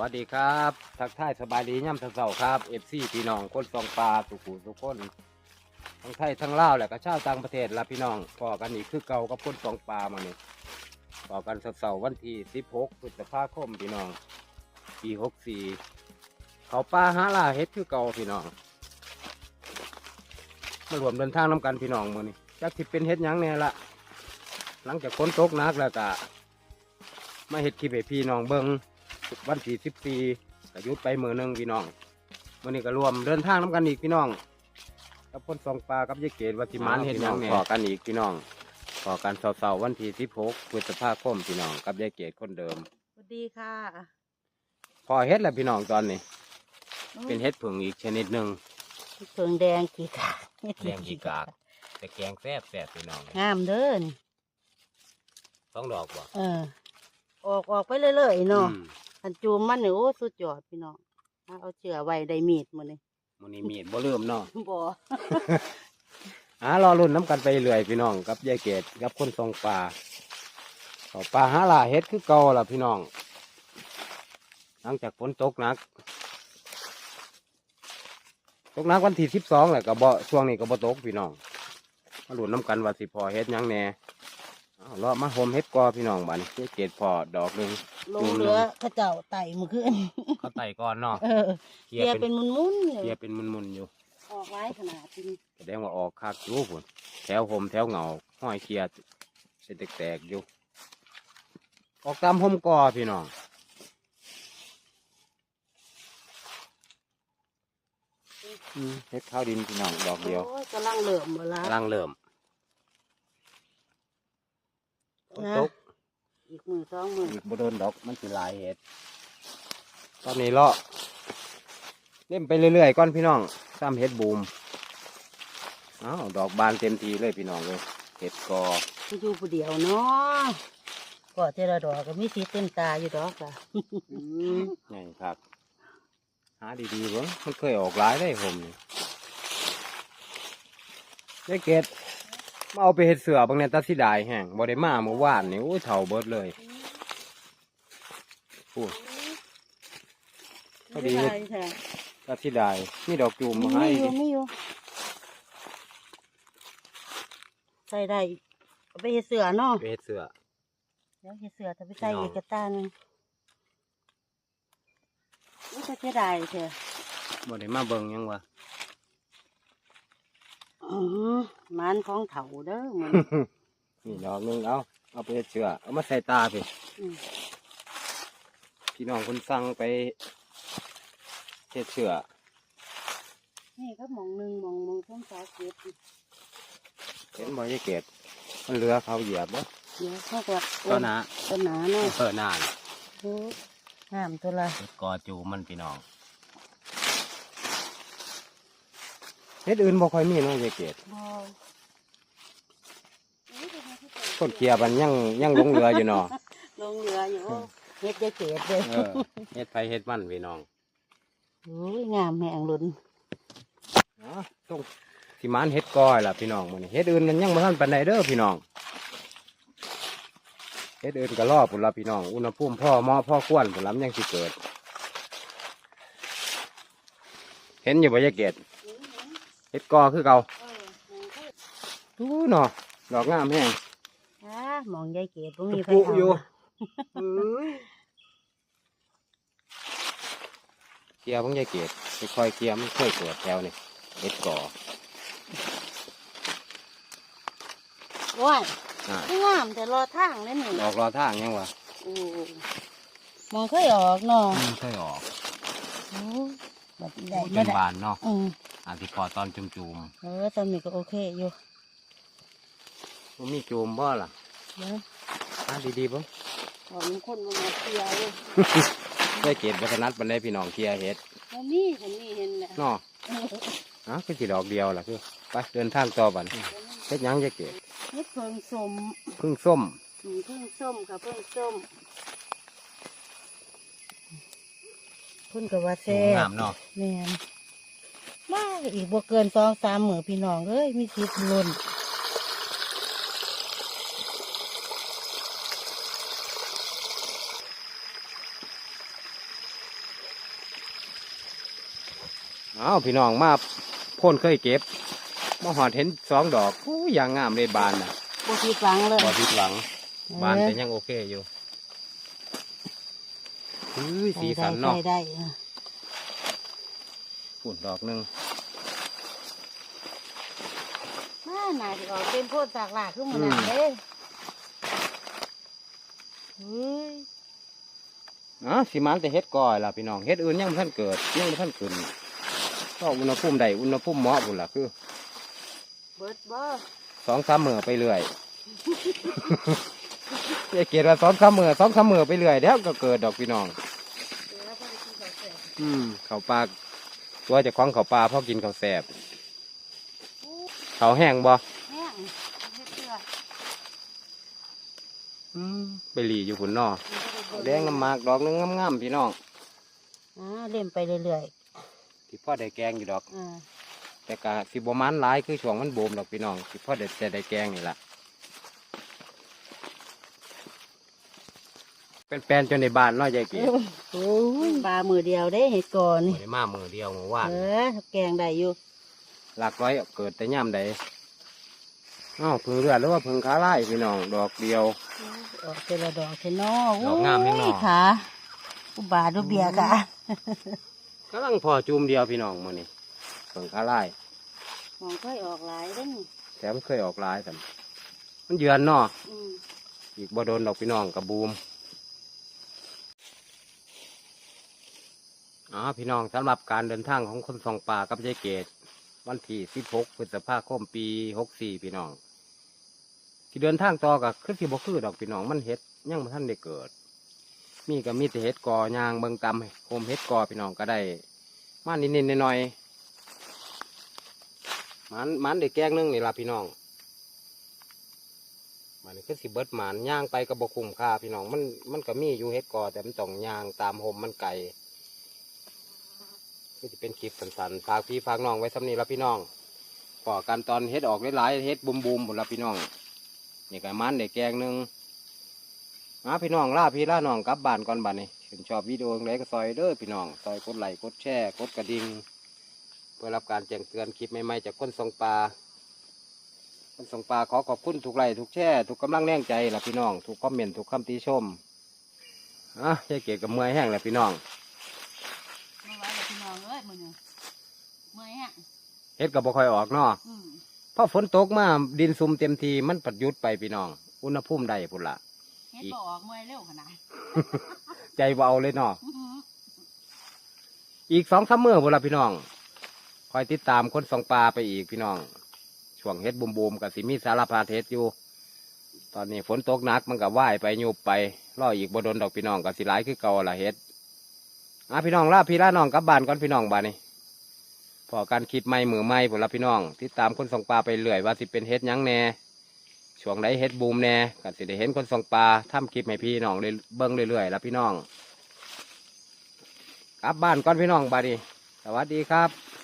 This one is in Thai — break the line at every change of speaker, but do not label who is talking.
วัสดีครับ ทักทายสบายดีย่ำเสาๆครับเอฟซีพี่น้องคนซองปลาสุขุทุกคนทั้งไทยทั้งลาวแหละก็ชาวต่างประเทศละพี่น้องพอกันอีกคือเก่ากับคนซองปลามาเนี่ยพอกันเสาร์ๆวันที่16พฤษภาคมพี่น้องปี64เขาปลาหาล่าเฮ็ดคือเก่าพี่น้องมารวมเดินทางน้กันพี่น้องมือนี้จักที่เป็นเฮ็ดยังแน่ละหลังจากฝนตกนักแล้วก็มาเฮ็ดคลิปให้พี่น้องเบิ่ง วันที่สิบสี่ก็หยุดไปมือหนึ่งพี่น้องวันนี้ก็รวมเดินทางน้กันอีกพี่น้องกับคนสองปลากับยายเกดวัติมานเห็นยังขอกันอีกพี่น้องขอกันเสาร์ๆวันที่สิบหกพฤษภาคมพี่น้องกับยายเกดคนเดิม
สวัสดีค่ะ
พอเฮ็ดแล้วพี่น้องตอนนี้ เป็นเฮ็ดผึ่งอีกชนิดหนึ่ง
เพิงแดงกี่กาก
แดงกีกากแต่แกงแซ่บแซ่บพี่น้อง
งามเด้อนี่
ต้องดอกบ่
เออออกออกไปเรื่อยๆเนาะ
อืม
อันจูมมันเนี่ยโอ้สุดยอดพี่น้องเอาเอาเชือไว้ได้มีดมื้อนี้
มันนี้มีดบ่เริ่มเนาะ
บ่
อ่ารอรุ่นน้ำกันไปเรื่อยพี่น้องกับยายเกดกับคนทรงปลาเขาปลาหาลาเฮ็ดคือเก่าล่ะพี่น้อง หลังจากฝนตกหนัก ตกหนักวันที่สิบสองแหละก็บ่ช่วงนี้ก็บ่ตกพี่น้องมาหลุนน้ำกันว่าสิพอเฮ็ดหยังแหน่ เอาเลาะมาโฮมเฮ็ดกอพี่น้องบ้านยายเกดพอดอกหนึ่ง
ลงเรือเขาเจ้าไต่มื้อคืน
เขาไต่ก่อนเนาะ
เออ
เคลี
เกี
ย
ย
ร์
เป็
เป็น
นมุนๆอยู่
เคลียร์เป็นมุนๆอยู่
ออกไว้ขนาดนี้
แสดงว่าออกคักอยู่พุ่นแถวผมแถวเหงาห้อยเคลียร์เป็นแตกๆอยู่ ออกตามผมกอพี่น้องอืมเฮ็ดข้าวดินพี่น้องดอกเดียว
โอ้ยกำลังเหลื่อมเวลากำ
ลังเริ่มฝน
นะ
ตก
อีกมือสองมือ
อีกบ่โดนดอกมันสิหลายเห็ดตอนนี้เลาะเล่มไปเรื่อยๆก่อนพี่น้องตามเห็ดบูมอ้าวดอกบานเต็มทีเลยพี่น้องเลยเห็ดกอ
อยู่ผู้เดียวเนาะก็เจระดอกก็มีสีเต็มตาอยู่ดอกล่ะ
ใหญ่ครับหาดีๆเบิ้งมันเคยออกหลายได้ผมนี่ยายเกด มาเอาไปเห็ดเสือบางเนี่ยตัดสิได้แห้งบ่ได้มาเมื่อวานนี่โอ้ยเถ่าเบิดเลยพูดพอดี
ไม่เป็นไรค่ะ
ตัดสิได้มีดอกจูมมาให้
มีอ
ดิ
ยู่มีอยู่ใส่ได้เอาไปเฮ็ดเสือเนาะ
ไปเห็ดเสือ
เดี๋ยวเฮ็ดเสือจะไปใส่
พี่น้อง
อีกกระตาหนึงนี่จะเสียดายเถอะ
บ่ได้มาเบิ่งหยังวะ
อือหือมันของเถาเด้อมัน
นี่ดอกหนึงเอาเอาไปเฮ็ดเสือเอามาใส่ตาพี่
อืม
พี่น้องคนสั่งไปเฮ็ดเสือ
นี่ก็หมองหนึ่งหมองหมองต้องสาเก็บ
เห็นบ่ยายเกดมันเหลือเขาเหยียบบ่
เดี๋ยวเขาก็
ก็นะ
ต้นหนาเนาะ
เออนาน
โอ้งามตัวละ
เฮ็ดกอจูมันพี่น้อง เฮ็ดอื่นบ่ค่อยมีเนาะยายเกด
บอ
ต้นเกียร์มันยังยังหลงเหลืออยู่เนาะ
ลงเรืออยู่เฮ็ดยายเกดเลย
เออเฮ็ดไผเฮ็ดมันพี่น้อง
โอ้ยงามแหงหลุน
อ๋อต้องสิมานเฮ็ดก้อยล่ะพี่น้องมื้อนี้เฮ็ดอื่นมันยังบ่ทันปานใดเด้อพี่น้องเฮ็ดอื่นก็รอพุ่นละพี่น้อง อุณหภูมิพ่อเหมาะพ่อควรพุ่นละมันยังสิเกิด เห็นอยู่บ่ยายเกดเฮ็ดกอคือเก่า
เออหมูก็
อู้เนาะดอกงามแฮง
อ่ามองยายเกดบ่มีไฟ
ปุ๊
เอา
อยู่
นะ
เคลียร์ของยายเกดค่อยๆเคลียร์มันเคยเกิดแถวนี่เฮ็ดกอ
โอ้ย
อ่า
งามแต่รอทางเลยนี่
ออกรอทางยังวะ
โอ้มองเคยออกเนาะ
อืมเคยออก
โอ้แบบได้
เป็
ไม่
น
ได้
บานเนาะ
อืม
อาจสิพอตอนจุ่ม
เออตอนนี้ก็โอเคอยู่
ๆมันมีจุ่มบ่ล่ะ
เดี๋ยว
อะดีๆบ่
ขอมีคนมามาเคลียร์อยู่
ได้เกตวัฒนัดบันไดพี่น้องเคลียร์เฮ็ด
บ่มีเห็นนี่เห็นแหละ
เนาะอะคือสิดอกเดียวล่ะคือไปเดินทางต่อบันเฮ็ดหยังยายเกต
เฮ็ดเพิ่งสม
พึ่งส้ม
อืมเพิ่งส้มค่ะเพิ่งส้มเพิ่นก็ว่าแซ่บ
งามเนาะ
แม่น มาอีกบ่เกินสองสามหมือพี่น้องเอ้ยมีสิบลุนเอา
พี่น้องมาพ่นเคยเก็บมาหอดเห็นสองดอกอู้ยางงามเลยบานน่ะ
บ่ผิดหวังเลย
บ่ผิดหวัง บานแต่ยังโอเคอยู่เฮ้สีสันเนาะ
ได้ ได้
ฝุ่นดอกหนึ่ง
มาหน่าสิออกเป็นโพดสากหลากขึ้นมาหน่าเด้เฮ้ย
อ๋อสีมันแต่เฮ็ดก่อยล่ะพี่น้องเฮ็ดอื่นยังไม่ทันเกิดยังไม่ทันขึ้นก็อุณหภูมิใดอุณหภูมิเหมาะบุญล่ะคือ
เบิดบ่
สองสามมือไปเรื่อยเจ๊เกียรติว่าสองสามมือสองสามมือไปเรื่อยแล้วก็เกิดดอกพี่น้อง
เดี๋ยวเราพอได้กินข้าวแซ่บ
อืมเขาวปลาตั วเจะคล้าของเขาวปลาเพราะกินเขาวแสบ
อู้
เขาวแห้งบ่
แห้งเฮ็ดเพื่อ
อืมไปหลีอยู่หุ่นนอ
มันก็
แดงน้ำหมากดอกนึงงามๆพี่น้อง
อ่าเล่มไปเรื่อย
ที่พ่อได้แกงอยู่ดอก
ๆอ่า
แต่กะสิบมันหลายคือช่วงมันโบมดอกพี่น้องสิพ่อได้แต่ได้แกงนี่ล่ะ เป็นแปลนจนในบ้านเน้อยใจเกี
โอ้ยปลามือเดียวได้เห็ดก่อน
บ่
นี่
ได้มามือเดียวเมื่อวาน
เออแกงได้อยู่
หลักร้อยเกิดแต่ย่ำใดอ้าวพึ่งเลือดหรือว่าพึ่งขาไล่พี่น้องดอกเดียว
ออกเจละดอกเทนอ
ดอกงามแน่นอน
โยค่ะอุบาทดูเบียร์ค่ะ
กำลังพอจูมเดียวพี่น้องมือนี่พึ่งขาไล่
มองค่อยออกหลายเด้อนี่
แถมเคยออกหลายสันมันเยือนเนาะ
อืม
อีกบ่โดนดอกพี่น้องกับบูม อ๋อพี่น้องสำหรับการเดินทางของคนสองป่ากับยายเกตวันที่16พฤษภาคมปี64พี่น้อง ที่เดินทางต่อกับคือที่บ่คือดอกพี่น้องมันเฮ็ดยังบ่ทันได้เกิด มีก็มีแต่เฮ็ดกอยางเบิงตำโฮมเฮ็ดกอพี่น้องก็ได้มานิดๆหน่อยๆมันมันได้แกงนึงนี่ละพี่น้องมันคือสิเบิดหมานย่างไปกับบคุ้มค่าพี่น้องมันมันก็มีอยู่เฮ็ดกอแต่มันต้องย่างตามโฮมมันไก่ คือจะเป็นคลิปสั้นๆฝากพี่ฝากน้องไว้สำนีละพี่น้องก่อกันตอนเฮ็ดออกหลายๆเฮ็ดบูมๆหมดละพี่น้องนี่ก็มันได้แกงหนึ่งมาพี่น้องล่าพี่ล่าน้องกลับบ้านก่อนบ้านนี้ถึงชอบวิดีโอไหนก็ซอยเด้อพี่น้องซอยกดไลค์กดแชร์กดกระดิ่งเพื่อรับการแจ้งเตือนคลิปใหม่ๆจากคนทรงปลาคนส่งปลาขอขอบคุณทุกไลค์ทุกแช่ทุกกำลังแรงใจละพี่น้องทุกคอมเมนต์ทุกคำติชมอะยายเกดกับเมื่อยแห้งแล้วพี่น้อง
ไม่ไหวแล้วพี่น้ องเอ้ยมือหนึ่งเมื่อยฮะ
เฮ็ดกับบ่ค่อยออกเนาะ
อืม
เพราะฝนตกมาดินซุ่มเต็มทีมันปัดหยุดไปพี่น้อง อุณหภูมิได้พุ่นละ
เฮ็ดบ่ออกเมื่อยเร็วขนาด
ใจเบาเลยเนาะ
อื้อหือ
อีกสองสามมื้อพุ่นละพี่น้องคอยติดตามคนส่งปลาไปอีกพี่น้องช่วงเฮ็ดบูมๆกับสิมีสารพัดเฮ็ดอยู่ ตอนนี้ฝนตกหนักมันก็ว่ายไปยุบไปรออีกบ่โดนดอกพี่น้องก็สิหลายคือเก่าละเฮ็ด อาพี่น้องลาพี่ลาน้องกลับบ้านก่อนพี่น้องบ้านนี้พอการคิดไม่มือไม่ผลละพี่น้องที่ตามคนส่งปลาไปเรื่อยว่าสิเป็นเฮ็ดยังแหน่ช่วงไหนเฮ็ดบูมแหน่ก็สิได้เห็นคนส่งปลาทำคลิปให้พี่น้องได้เบิ้งเรื่อยๆละพี่น้องกลับบ้านก่อนพี่น้องบ้านนี้สวัสดีครับ